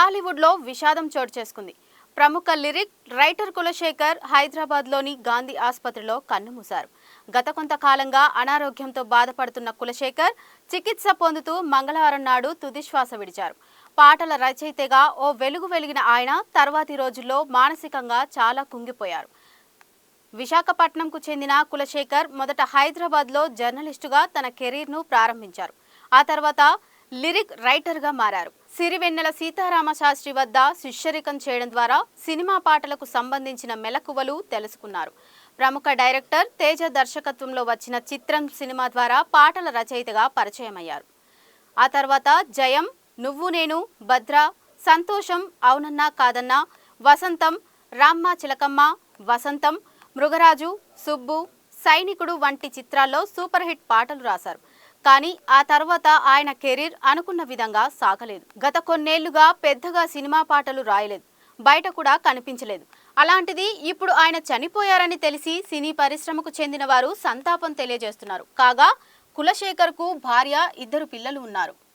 టాలీవుడ్లో విషాదం చోటు చేసుకుంది. ప్రముఖ లిరిక్ రైటర్ కులశేఖర్ హైదరాబాద్లోని గాంధీ ఆసుపత్రిలో కన్నుమూశారు గత కొంతకాలంగా అనారోగ్యంతో బాధపడుతున్న కులశేఖర్ చికిత్స పొందుతూ మంగళవారం నాడు తుదిశ్వాస విడిచారు. పాటల రచయితగా ఓ వెలుగు వెలిగిన ఆయన తర్వాతి రోజుల్లో మానసికంగా చాలా కుంగిపోయారు. విశాఖపట్నంకు చెందిన కులశేఖర్ మొదట హైదరాబాద్లో జర్నలిస్టుగా తన కెరీర్ను ప్రారంభించారు. ఆ తర్వాత లిరిక్ రైటర్గా మారారు. సిరివెన్నెల సీతారామ శాస్త్రి వద్ద శిష్యరికం చేయడం ద్వారా సినిమా పాటలకు సంబంధించిన మెలకువలు తెలుసుకున్నారు. ప్రముఖ డైరెక్టర్ తేజ దర్శకత్వంలో వచ్చిన చిత్రం సినిమా ద్వారా పాటల రచయితగా పరిచయమయ్యారు. ఆ తర్వాత జయం నువ్వు నేను భద్ర సంతోషం అవునన్నా కాదన్నా వసంతం రామ్మ చిలకమ్మ వసంతం మృగరాజు సుబ్బు సైనికుడు వంటి చిత్రాల్లో సూపర్ హిట్ పాటలు రాశారు. కానీ ఆ తర్వాత ఆయన కెరీర్ అనుకున్న విధంగా సాగలేదు. గత కొన్నేళ్ళుగా పెద్దగా సినిమా పాటలు రాయలేదు. బయట కూడా కనిపించలేదు. అలాంటిది ఇప్పుడు ఆయన చనిపోయారని తెలిసి సినీ పరిశ్రమకు చెందిన వారు సంతాపం తెలియజేస్తున్నారు. కాగా కులశేఖర్కు భార్య ఇద్దరు పిల్లలు ఉన్నారు.